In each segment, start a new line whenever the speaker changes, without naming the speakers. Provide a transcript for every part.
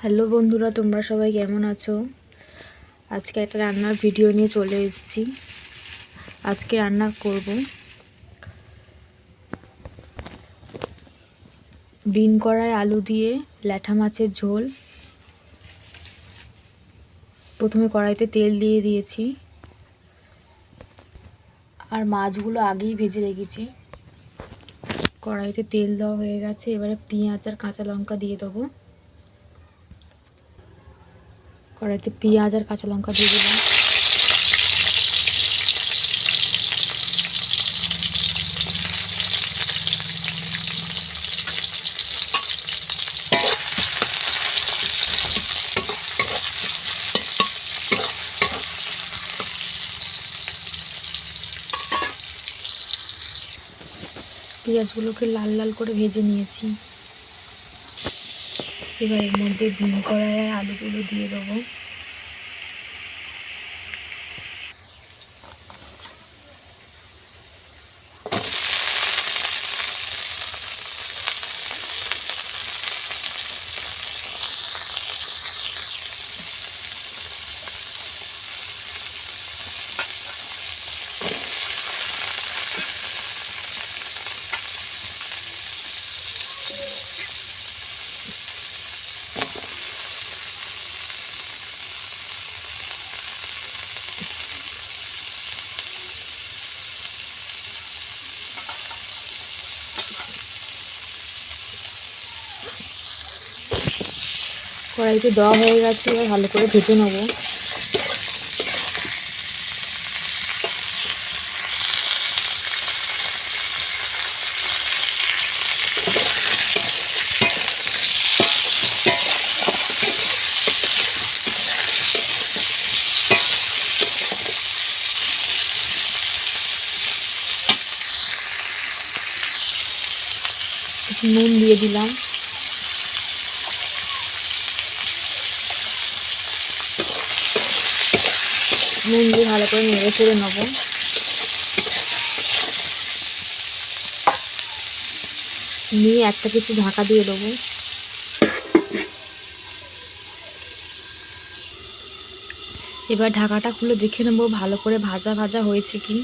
Hello বন্ধুরা, তোমরা সবাই কেমন আছো? আজকে একটা রান্নার ভিডিও নিয়ে চলে এসেছি। আজকে রান্না করব বিন কড়াই, আলু দিয়ে, ল্যাঠা মাছের ঝোল। প্রথমে কড়াইতে তেল দিয়ে দিয়েছি। আর মাছগুলো আগেই ভেজে রেখেছি। কড়াইতে তেল দেওয়া হয়ে গেছে, এবারে পেঁয়াজ আর কাঁচা লঙ্কা দিয়ে দেবো। কড়াইতে পেঁয়াজ আর কাঁচা লঙ্কা দিয়ে দিলাম। পেঁয়াজগুলোকে লাল লাল করে ভেজে নিয়েছি। এবার এর মধ্যে ডিম কড়াই আর আলুগুলো দিয়ে দেবো। কড়াইতে দেওয়া হয়ে গেছে এবার ভালো করে ভেজে নেব। নুন দিয়ে দিলাম। নুন দিয়ে ভালো করে নেড়ে চেড়ে নেব। নিয়ে একটা কিছু ঢাকা দিয়ে দেবো। এবার ঢাকাটা খুলে দেখে নেব ভালো করে ভাজা ভাজা হয়েছে কি।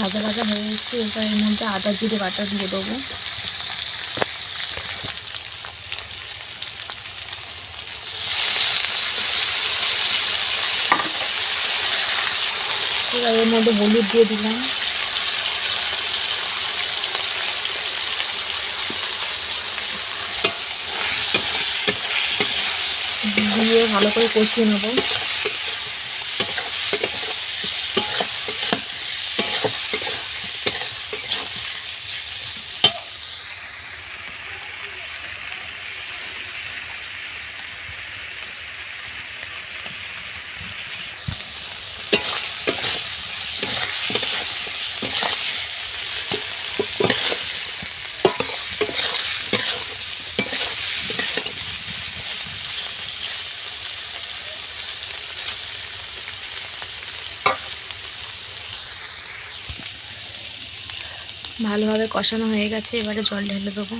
ভাজা ভাজা হয়ে গেছে এবার এর মধ্যে আদা, জিরে বাটা দিয়ে দেবো। এবার এর মধ্যে হলুদ দিয়ে দিলাম। দিয়ে ভালো করে কষিয়ে নেব। ভালোভাবে কষানো হয়ে গেছে এবারে জল ঢেলে দেবো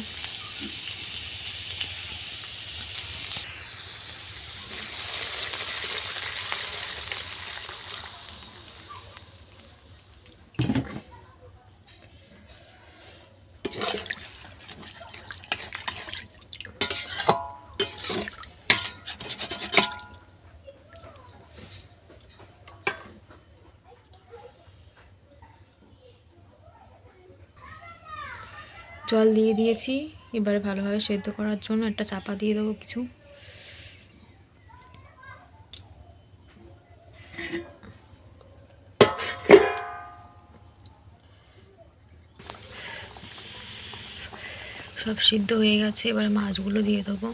জল দিয়ে দিয়েছি। এবারে ভালোভাবে সেদ্ধ করার জন্য একটা চাপা দিয়ে দেবো কিছু। সব সিদ্ধ হয়ে গেছে, এবারে মাছগুলো দিয়ে দেবো।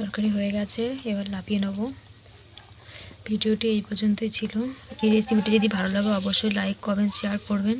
তরকারি হয়ে গেছে, এবার লাফিয়ে নেব। ভিডিওটি এই পর্যন্তই ছিল। এই রেসিপিটি যদি ভালো লাগে, অবশ্যই লাইক কমেন্ট শেয়ার করবেন।